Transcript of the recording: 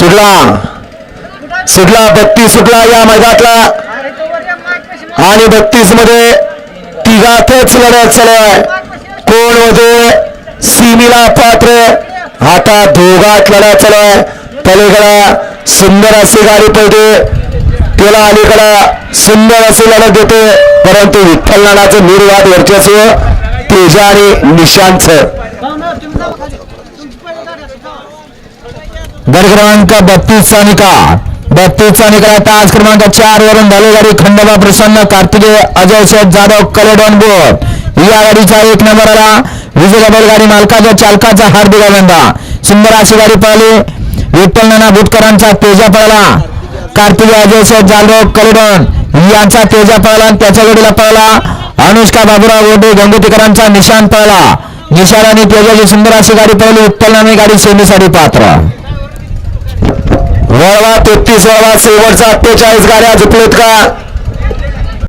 सुटला. सुटला बत्तीस सुटला या मैदानातला. आणि बत्तीसमध्ये तिघातच लढत चालू आहे कोणमध्ये सीमीला पात्र. आता दोघात लढत चालू आहे पलीकडा सुंदर अशी गाडी पडते त्याला अलीकडा सुंदर अशी लढत देते. परंतु विठ्ठल नानाचं निर्वाद वर्चस्व तेजा आणि निशांत गट क्रमांक बत्तीस चा निकाल बत्तीस चा निकाल तास क्रमांक चार वरून धालेगाडी खंडोबा प्रसन्न, कार्तिकेय, अजय शेठ जाधव, कलेडॉन बोर्ड। या गाडीचा एक नंबर आला विजय बैलगाडी मालकाच्या चालकाचा हार्दिक अभिनंदन। सुंदर अशी गाडी पळाली विठ्ठल नाना भुटकरांचा तेजा पळाला कार्तिकेय, अजय शेठ जाधव, कलेडॉन तेजा पळाला पळाला अनुष्का बाबुराव गोडे गंगोतीकरांचा निशान पळाला निशान आणि तेजाची सुंदर अशी गाडी पळाली विठ्ठल नाना गाडी सेमीसाठी पात्र. तेहतीस वळवा शेवटचा अठ्ठेचाळीस गाड्या झुकलेत का?